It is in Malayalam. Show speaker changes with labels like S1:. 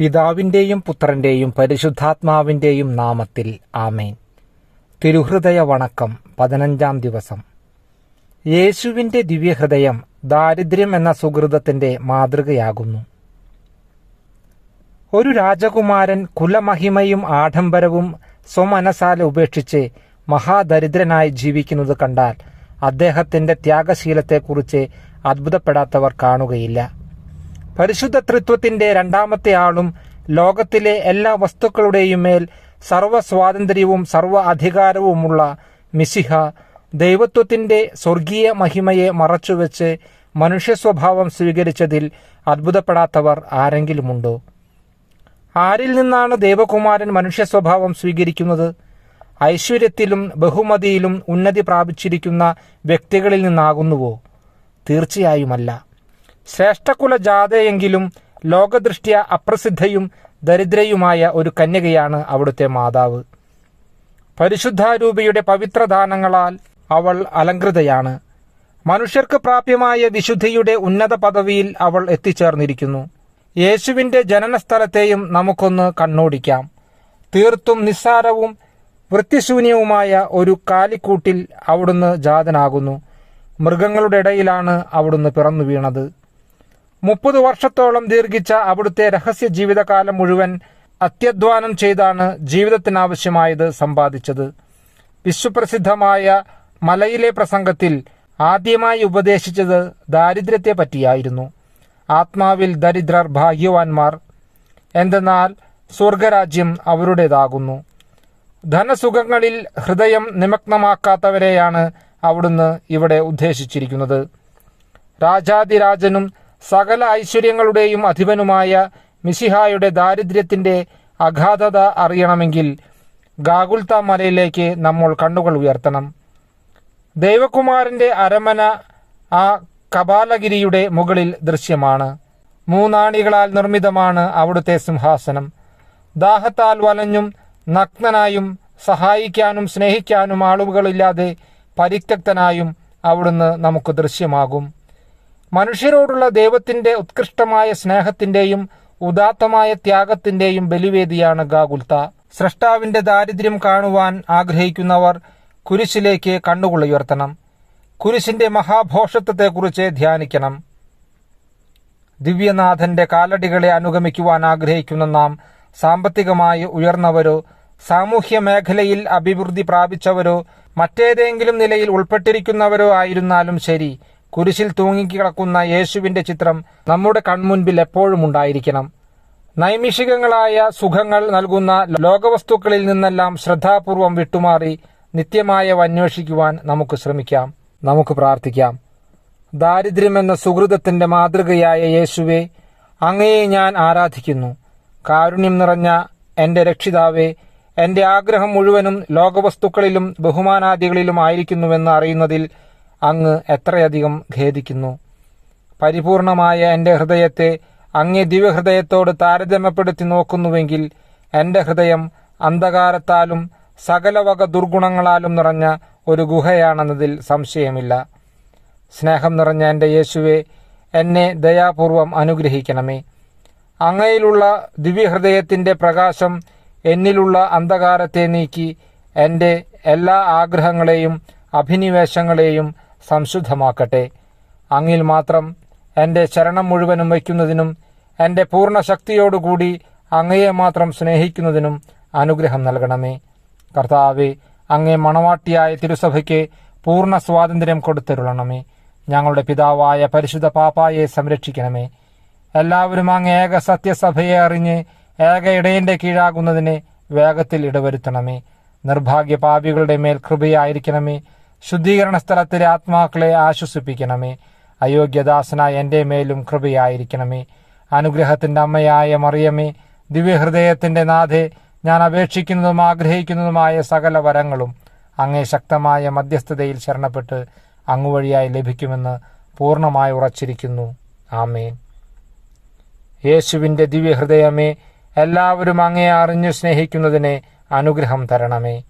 S1: പിതാവിന്റെയും പുത്രന്റെയും പരിശുദ്ധാത്മാവിന്റെയും നാമത്തിൽ ആമേൻ. തിരുഹൃദയ വണക്കം പതിനഞ്ചാം ദിവസം. യേശുവിന്റെ ദിവ്യഹൃദയം ദാരിദ്ര്യം എന്ന സുഹൃതത്തിന്റെ മാതൃകയാകുന്നു. ഒരു രാജകുമാരൻ കുലമഹിമയും ആഡംബരവും സ്വമനസാല ഉപേക്ഷിച്ച് മഹാദരിദ്രനായി ജീവിക്കുന്നത് കണ്ടാൽ അദ്ദേഹത്തിന്റെ ത്യാഗശീലത്തെക്കുറിച്ച് അത്ഭുതപ്പെടാത്തവർ കാണുകയില്ല. പരിശുദ്ധ തൃത്വത്തിന്റെ രണ്ടാമത്തെ ആളും ലോകത്തിലെ എല്ലാ വസ്തുക്കളുടെയും മേൽ സർവ സ്വാതന്ത്ര്യവും സർവ അധികാരവുമുള്ള മിസിഹ ദൈവത്വത്തിന്റെ സ്വർഗീയ മഹിമയെ മറച്ചുവെച്ച് മനുഷ്യ സ്വഭാവം സ്വീകരിച്ചതിൽ അത്ഭുതപ്പെടാത്തവർ ആരെങ്കിലുമുണ്ടോ? ആരിൽ നിന്നാണ് ദേവകുമാരൻ മനുഷ്യ സ്വഭാവം സ്വീകരിക്കുന്നത്? ഐശ്വര്യത്തിലും ബഹുമതിയിലും ഉന്നതി പ്രാപിച്ചിരിക്കുന്ന വ്യക്തികളിൽ നിന്നാകുന്നുവോ? തീർച്ചയായുമല്ല. ശ്രേഷ്ഠകുല ജാതയെങ്കിലും ലോകദൃഷ്ട്യ അപ്രസിദ്ധയും ദരിദ്രയുമായ ഒരു കന്യകയാണ് അവിടുത്തെ മാതാവ്. പരിശുദ്ധാരൂപിയുടെ പവിത്രദാനങ്ങളാൽ അവൾ അലങ്കൃതയാണ് മനുഷ്യർക്ക് പ്രാപ്യമായ വിശുദ്ധിയുടെ ഉന്നത പദവിയിൽ അവൾ എത്തിച്ചേർന്നിരിക്കുന്നു. യേശുവിന്റെ ജനനസ്ഥലത്തെയും നമുക്കൊന്ന് കണ്ണോടിക്കാം. തീർത്തും നിസ്സാരവും വൃത്തിശൂന്യവുമായ ഒരു കാലിക്കൂട്ടിൽ അവിടുന്ന് ജാതനാകുന്നു. മൃഗങ്ങളുടെ ഇടയിലാണ് അവിടുന്ന് പിറന്നു വീണത്. മുപ്പത് വർഷത്തോളം ദീർഘിച്ച അവിടുത്തെ രഹസ്യ ജീവിതകാലം മുഴുവൻ അത്യധ്വാനം ചെയ്താണ് ജീവിതത്തിനാവശ്യമായത് സമ്പാദിച്ചത്. വിശ്വപ്രസിദ്ധമായ മലയിലെ പ്രസംഗത്തിൽ ആദ്യമായി ഉപദേശിച്ചത് ദാരിദ്ര്യത്തെ പറ്റിയായിരുന്നു. ആത്മാവിൽ ദരിദ്രർ ഭാഗ്യവാന്മാർ. എന്തെന്നാൽ സ്വർഗരാജ്യം അവരുടേതാകുന്നു. ധനസുഖങ്ങളിൽ ഹൃദയം നിമഗ്നമാക്കാത്തവരെയാണ് അവിടുന്ന് ഇവിടെ ഉദ്ദേശിച്ചിരിക്കുന്നത്. രാജാതിരാജനും സകല ഐശ്വര്യങ്ങളുടെയും അധിപനുമായ മിശിഹായുടെ ദാരിദ്ര്യത്തിന്റെ അഗാധത അറിയണമെങ്കിൽ ഗാഗുൽത്ത മലയിലേക്ക് നമ്മൾ കണ്ണുകൾ ഉയർത്തണം. ദൈവകുമാരന്റെ അരമന ആ കപാലഗിരിയുടെ മുകളിൽ ദൃശ്യമാണ്. മൂന്നാണികളാൽ നിർമ്മിതമാണ് അവിടുത്തെ സിംഹാസനം. ദാഹത്താൽ വലഞ്ഞും നഗ്നനായും സഹായിക്കാനും സ്നേഹിക്കാനും ആളുകളില്ലാതെ പരിത്യക്തനായും അവിടുന്ന് നമുക്ക് ദൃശ്യമാകും. മനുഷ്യരോടുള്ള ദൈവത്തിന്റെ ഉത്കൃഷ്ടമായ സ്നേഹത്തിന്റെയും ഉദാത്തമായ ത്യാഗത്തിന്റെയും ബലിവേദിയാണ് ഗാഗുൽത്ത. സ്രഷ്ടാവിന്റെ ദാരിദ്ര്യം കാണുവാൻ ആഗ്രഹിക്കുന്നവർ കുരിശിലേക്ക് കണ്ണുകൾ ഉയർത്തണം കുരിശിന്റെ മഹാഭോഷത്വത്തെക്കുറിച്ച് ധ്യാനിക്കണം. ദിവ്യനാഥന്റെ കാലടികളെ അനുഗമിക്കുവാൻ ആഗ്രഹിക്കുന്ന നാം സാമ്പത്തികമായി ഉയർന്നവരോ സാമൂഹ്യ മേഖലയിൽ അഭിവൃദ്ധി പ്രാപിച്ചവരോ മറ്റേതെങ്കിലും നിലയിൽ ഉൾപ്പെട്ടിരിക്കുന്നവരോ ആയിരുന്നാലും ശരി കുരിശിൽ തൂങ്ങിക്കിടക്കുന്ന യേശുവിന്റെ ചിത്രം നമ്മുടെ കൺമുൻപിൽ എപ്പോഴും ഉണ്ടായിരിക്കണം. നൈമിഷികങ്ങളായ സുഖങ്ങൾ നൽകുന്ന ലോകവസ്തുക്കളിൽ നിന്നെല്ലാം ശ്രദ്ധാപൂർവം വിട്ടുമാറി നിത്യമായവ അന്വേഷിക്കുവാൻ നമുക്ക് ശ്രമിക്കാം. നമുക്ക് പ്രാർത്ഥിക്കാം. ദാരിദ്ര്യമെന്ന സുഹൃതത്തിന്റെ മാതൃകയായ യേശുവെ അങ്ങയെ ഞാൻ ആരാധിക്കുന്നു. കാരുണ്യം നിറഞ്ഞ എന്റെ രക്ഷിതാവെ എന്റെ ആഗ്രഹം മുഴുവനും ലോകവസ്തുക്കളിലും ബഹുമാനാദികളിലും ആയിരിക്കുന്നുവെന്ന് അറിയുന്നതിൽ അങ്ങ് എത്രയധികം ഖേദിക്കുന്നു. പരിപൂർണമായ എന്റെ ഹൃദയത്തെ അങ്ങേ ദിവ്യഹൃദയത്തോട് താരതമ്യപ്പെടുത്തി നോക്കുന്നുവെങ്കിൽ എന്റെ ഹൃദയം അന്ധകാരത്താലും സകലവക ദുർഗുണങ്ങളാലും നിറഞ്ഞ ഒരു ഗുഹയാണെന്നതിൽ സംശയമില്ല. സ്നേഹം നിറഞ്ഞ എന്റെ യേശുവെ എന്നെ ദയാപൂർവം അനുഗ്രഹിക്കണമേ. അങ്ങയിലുള്ള ദിവ്യഹൃദയത്തിന്റെ പ്രകാശം എന്നിലുള്ള അന്ധകാരത്തെ നീക്കി എന്റെ എല്ലാ ആഗ്രഹങ്ങളെയും അഭിനിവേശങ്ങളെയും സംശുദ്ധമാക്കട്ടെ. അങ്ങിൽ മാത്രം എന്റെ ശരണം മുഴുവനും വയ്ക്കുന്നതിനും എന്റെ പൂർണ ശക്തിയോടുകൂടി അങ്ങയെ മാത്രം സ്നേഹിക്കുന്നതിനും അനുഗ്രഹം നൽകണമേ. കർത്താവെ അങ്ങേ മണവാട്ടിയായ തിരുസഭയ്ക്ക് പൂർണ സ്വാതന്ത്ര്യം കൊടുത്തരുളണമേ. ഞങ്ങളുടെ പിതാവായ പരിശുദ്ധ പാപ്പായെ സംരക്ഷിക്കണമേ. എല്ലാവരും അങ്ങ് ഏക സത്യസഭയെ അറിഞ്ഞ് ഏക ഇടയന്റെ കീഴാകുന്നതിനെ വേഗത്തിൽ ഇടവരുത്തണമേ. നിർഭാഗ്യ പാപികളുടെ മേൽ കൃപയായിരിക്കണമേ. ശുദ്ധീകരണ സ്ഥലത്തിലെ ആത്മാക്കളെ ആശ്വസിപ്പിക്കണമേ. അയോഗ്യദാസനായ എന്റെ മേലും കൃപയായിരിക്കണമേ. അനുഗ്രഹത്തിന്റെ അമ്മയായ മറിയമേ ദിവ്യഹൃദയത്തിന്റെ നാഥേ ഞാൻ അപേക്ഷിക്കുന്നതും ആഗ്രഹിക്കുന്നതുമായ സകല വരങ്ങളും അങ്ങേ ശക്തമായ മധ്യസ്ഥതയിൽ ശരണപ്പെട്ട് അങ്ങുവഴിയായി ലഭിക്കുമെന്ന് പൂർണമായി ഉറച്ചിരിക്കുന്നു. ആമേൻ. യേശുവിന്റെ ദിവ്യഹൃദയമേ എല്ലാവരും അങ്ങേ അറിഞ്ഞു സ്നേഹിക്കുന്നതിനെ അനുഗ്രഹം തരണമേ.